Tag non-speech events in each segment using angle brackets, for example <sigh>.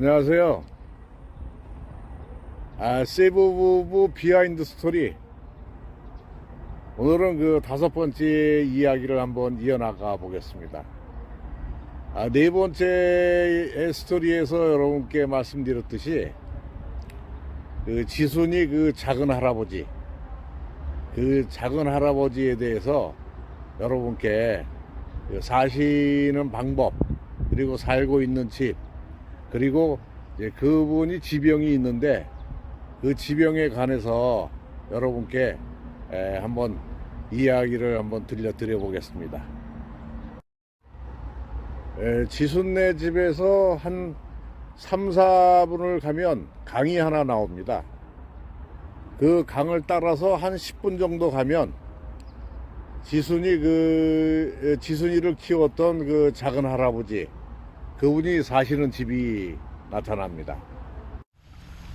안녕하세요. 아, 세이브 부부 비하인드 스토리. 오늘은 그 다섯 번째 이야기를 한번 이어나가 보겠습니다. 아, 네 번째 스토리에서 여러분께 말씀드렸듯이 그 지순이 그 작은 할아버지 그 작은 할아버지에 대해서 여러분께 그 사시는 방법 그리고 살고 있는 집 그리고 그분이 지병이 있는데 그 지병에 관해서 여러분께 에, 한번 이야기를 한번 들려드려 보겠습니다. 에, 지순네 집에서 한 3, 4분을 가면 강이 하나 나옵니다. 그 강을 따라서 한 10분 정도 가면 지순이 그 에, 지순이를 키웠던 그 작은 할아버지 그분이 사시는 집이 나타납니다.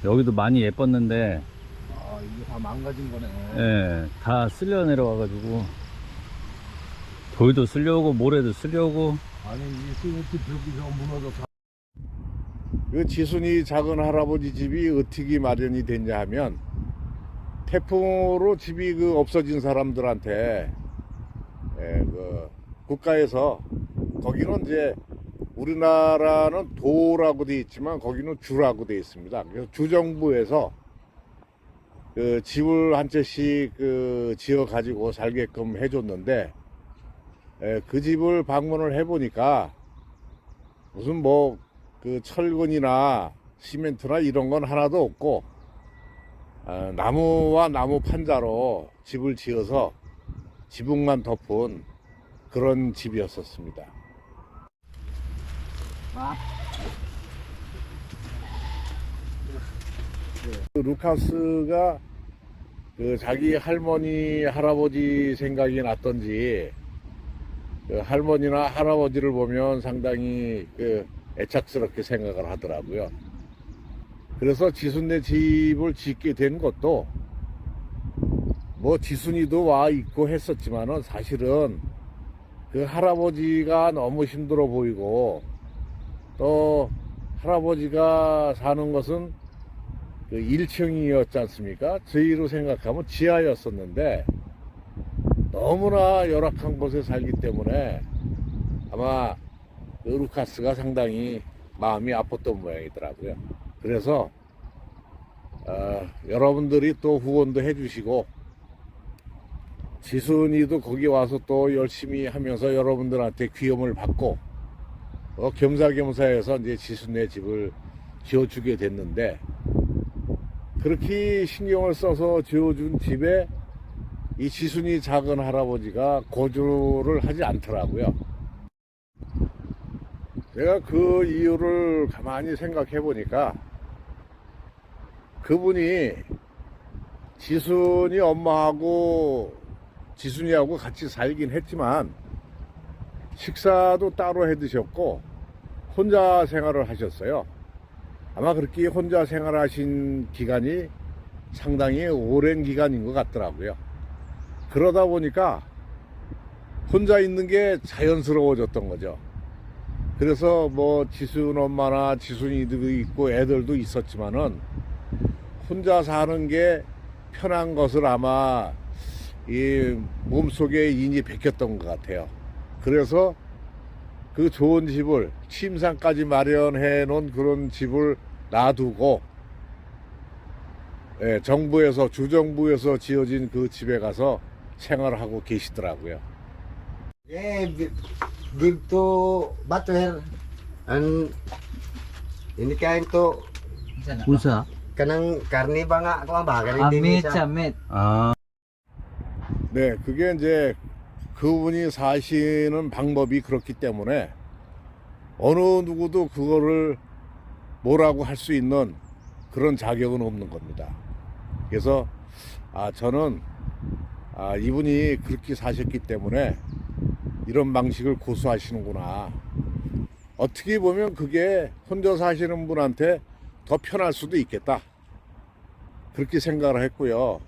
여기도 많이 예뻤는데 아 이게 다 망가진 거네. 예, 다 쓸려 내려와가지고 돌도 쓸려오고 모래도 쓸려오고 아니 이 시멘트 벽이 저 무너져. 그 지순이 작은 할아버지 집이 어떻게 마련이 됐냐 하면 태풍으로 집이 그 없어진 사람들한테 예, 그 국가에서 거기는 이제 우리나라는 도라고 돼 있지만 거기는 주라고 돼 있습니다. 그래서 주정부에서 그 집을 한 채씩 그 지어 가지고 살게끔 해줬는데 예, 그 집을 방문을 해보니까 무슨 뭐 그 철근이나 시멘트나 이런 건 하나도 없고 아, 나무와 나무 판자로 집을 지어서 지붕만 덮은 그런 집이었었습니다. 그 루카스가 그 자기 할머니 할아버지 생각이 났던지 그 할머니나 할아버지를 보면 상당히 그 애착스럽게 생각을 하더라고요. 그래서 지순네 집을 짓게 된 것도 뭐 지순이도 와 있고 했었지만은 사실은 그 할아버지가 너무 힘들어 보이고 또 할아버지가 사는 것은 그 1층이었지 않습니까? 저희로 생각하면 지하였었는데 너무나 열악한 곳에 살기 때문에 아마 그 루카스가 상당히 마음이 아팠던 모양이더라고요. 그래서 어, 여러분들이 또 후원도 해주시고 지순이도 거기 와서 또 열심히 하면서 여러분들한테 귀염을 받고 어, 겸사겸사해서 이제 지순의 집을 지어주게 됐는데 그렇게 신경을 써서 지어준 집에 이 지순이 작은 할아버지가 거주를 하지 않더라고요. 제가 그 이유를 가만히 생각해 보니까 그분이 지순이 엄마하고 지순이하고 같이 살긴 했지만 식사도 따로 해 드셨고 혼자 생활을 하셨어요. 아마 그렇게 혼자 생활하신 기간이 상당히 오랜 기간인 것 같더라고요. 그러다 보니까 혼자 있는 게 자연스러워졌던 거죠. 그래서 뭐 지순 엄마나 지순이도 있고 애들도 있었지만은 혼자 사는 게 편한 것을 아마 이 몸속에 인이 베꼈던 것 같아요. 그래서 그 좋은 집을 침상까지 마련해 놓은 그런 집을 놔두고 예, 정부에서 주정부에서 지어진 그 집에 가서 생활하고 계시더라고요. Dito. An ini kain to 군사 kanang karni ba nga ako ang bagay 아, sa. 밋. 아 네, 그게 이제 그분이 사시는 방법이 그렇기 때문에 어느 누구도 그거를 뭐라고 할 수 있는 그런 자격은 없는 겁니다. 그래서 아 저는 아 이분이 그렇게 사셨기 때문에 이런 방식을 고수하시는구나. 어떻게 보면 그게 혼자 사시는 분한테 더 편할 수도 있겠다. 그렇게 생각을 했고요.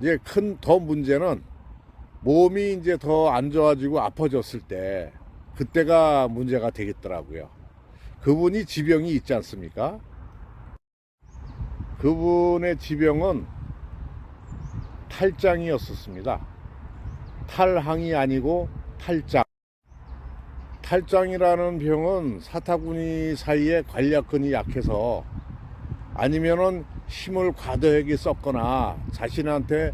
이제 큰 더 문제는 몸이 이제 더 안 좋아지고 아파졌을 때 그때가 문제가 되겠더라고요. 그분이 지병이 있지 않습니까? 그분의 지병은 탈장이었었습니다. 탈항이 아니고 탈장. 탈장이라는 병은 사타구니 사이에 관략근이 약해서 아니면은 힘을 과도하게 썼거나 자신한테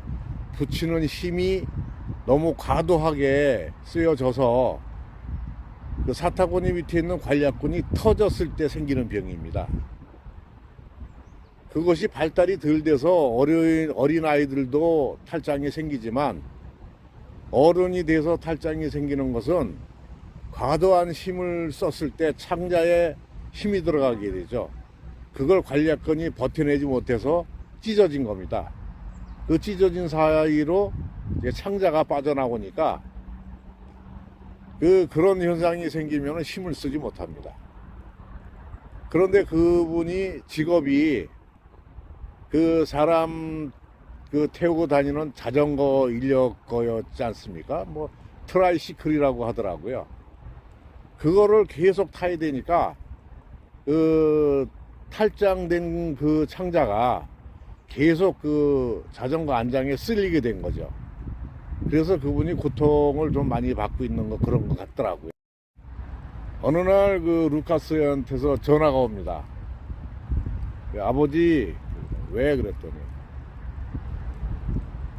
붙이는 힘이 너무 과도하게 쓰여져서 그 사타구니 밑에 있는 관략근이 터졌을 때 생기는 병입니다. 그것이 발달이 덜 돼서 어린, 어린 아이들도 탈장이 생기지만 어른이 돼서 탈장이 생기는 것은 과도한 힘을 썼을 때 창자에 힘이 들어가게 되죠. 그걸 관략근이 버텨내지 못해서 찢어진 겁니다. 그 찢어진 사이로 이제 창자가 빠져나오니까 그 그런 현상이 생기면 힘을 쓰지 못합니다. 그런데 그분이 직업이 그 사람 그 태우고 다니는 자전거 인력거였지 않습니까? 뭐 트라이시클이라고 하더라고요. 그거를 계속 타야 되니까 그 탈장된 그 창자가 계속 그 자전거 안장에 쓸리게 된 거죠. 그래서 그분이 고통을 좀 많이 받고 있는 거 그런 것 같더라고요. 어느 날 그 루카스한테서 전화가 옵니다. 그 아버지 왜 그랬더니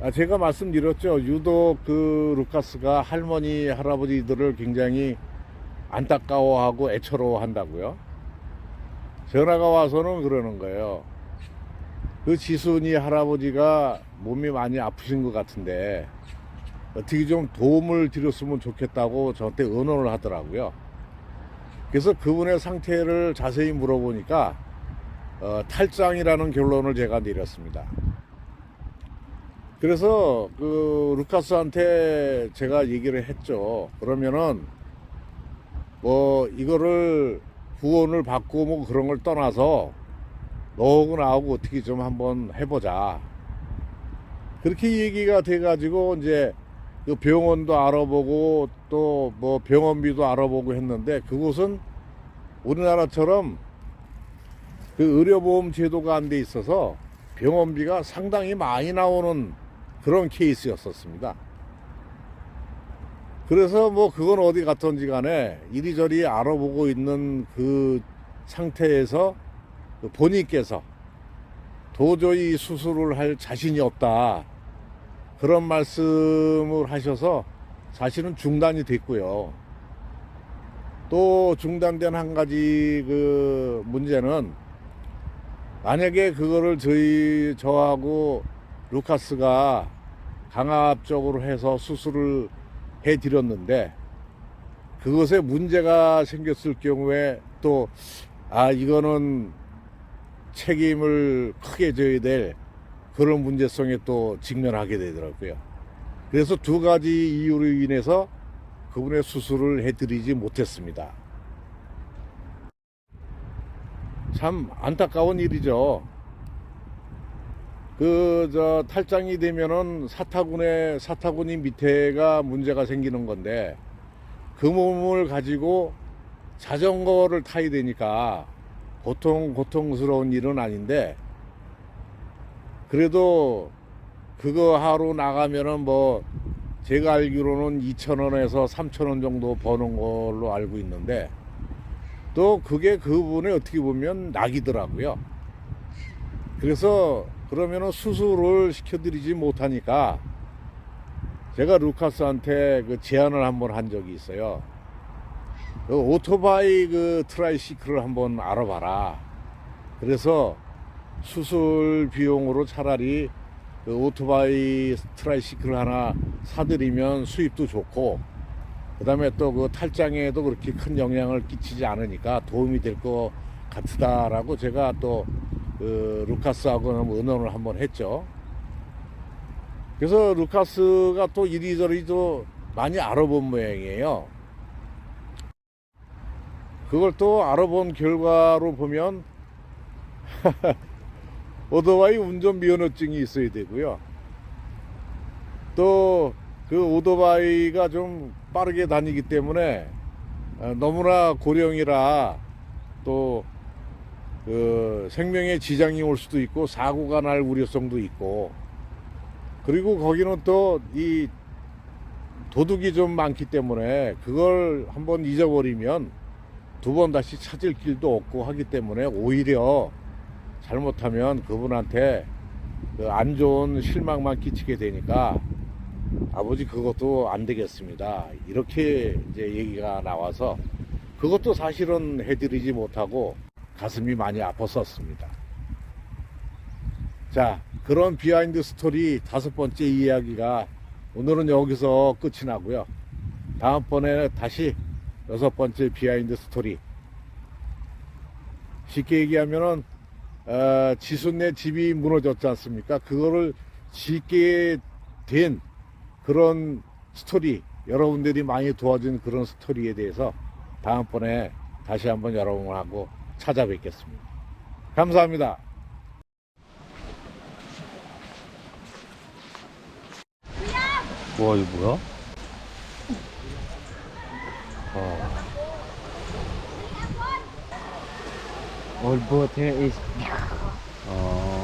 아, 제가 말씀드렸죠. 유독 그 루카스가 할머니 할아버지들을 굉장히 안타까워하고 애처로워한다고요. 전화가 와서는 그러는 거예요. 그 지순이 할아버지가 몸이 많이 아프신 것 같은데 어떻게 좀 도움을 드렸으면 좋겠다고 저한테 의논을 하더라고요. 그래서 그분의 상태를 자세히 물어보니까 어, 탈장이라는 결론을 제가 내렸습니다. 그래서 그 루카스한테 제가 얘기를 했죠. 그러면은 뭐 이거를 후원을 받고 뭐 그런 걸 떠나서 너하고 나하고 어떻게 좀 한번 해보자. 그렇게 얘기가 돼가지고 이제 그 병원도 알아보고 또 뭐 병원비도 알아보고 했는데 그곳은 우리나라처럼 그 의료보험 제도가 안 돼 있어서 병원비가 상당히 많이 나오는 그런 케이스였었습니다. 그래서 뭐 그건 어디 갔던지 간에 이리저리 알아보고 있는 그 상태에서 그 본인께서 도저히 수술을 할 자신이 없다. 그런 말씀을 하셔서 사실은 중단이 됐고요. 또 중단된 한 가지 그 문제는 만약에 그거를 저희 저하고 루카스가 강압적으로 해서 수술을 해 드렸는데 그것에 문제가 생겼을 경우에 또 아 이거는 책임을 크게 져야 될 그런 문제성에 또 직면하게 되더라고요. 그래서 두 가지 이유로 인해서 그분의 수술을 해드리지 못했습니다. 참 안타까운 일이죠. 그 저 탈장이 되면은 사타구의 사타구니 밑에가 문제가 생기는 건데 그 몸을 가지고 자전거를 타야 되니까 보통 고통스러운 일은 아닌데 그래도 그거 하러 나가면은 뭐 제가 알기로는 2,000원에서 3,000원 정도 버는 걸로 알고 있는데 또 그게 그분의 어떻게 보면 낙이더라고요. 그래서 그러면은 수술을 시켜드리지 못하니까 제가 루카스한테 그 제안을 한번 한 적이 있어요. 그 오토바이 그 트라이시클을 한번 알아봐라. 그래서 수술 비용으로 차라리 그 오토바이 트라이시클 하나 사드리면 수입도 좋고 그다음에 또 그 탈장에도 그렇게 큰 영향을 끼치지 않으니까 도움이 될 것 같다라고 제가 또 그 루카스하고 의논을 한번 했죠. 그래서 루카스가 또 이리저리 또 많이 알아본 모양이에요. 그걸 또 알아본 결과로 보면 <laughs> 오토바이 운전 면허증이 있어야 되고요. 또 그 오토바이가 좀 빠르게 다니기 때문에 어, 너무나 고령이라 또 그 생명에 지장이 올 수도 있고 사고가 날 우려성도 있고 그리고 거기는 또 이 도둑이 좀 많기 때문에 그걸 한번 잊어버리면 두 번 다시 찾을 길도 없고 하기 때문에 오히려 잘못하면 그분한테 그 안 좋은 실망만 끼치게 되니까 아버지 그것도 안 되겠습니다. 이렇게 이제 얘기가 나와서 그것도 사실은 해드리지 못하고 가슴이 많이 아팠었습니다. 자, 그런 비하인드 스토리 다섯 번째 이야기가 오늘은 여기서 끝이 나고요. 다음번에 다시 여섯 번째 비하인드 스토리. 쉽게 얘기하면은 어, 지순네 집이 무너졌지 않습니까? 그거를 짓게 된 그런 스토리, 여러분들이 많이 도와준 그런 스토리에 대해서 다음번에 다시 한번 여러분하고 찾아뵙겠습니다. 감사합니다. 와 이거 뭐야? 아, All boat here is 아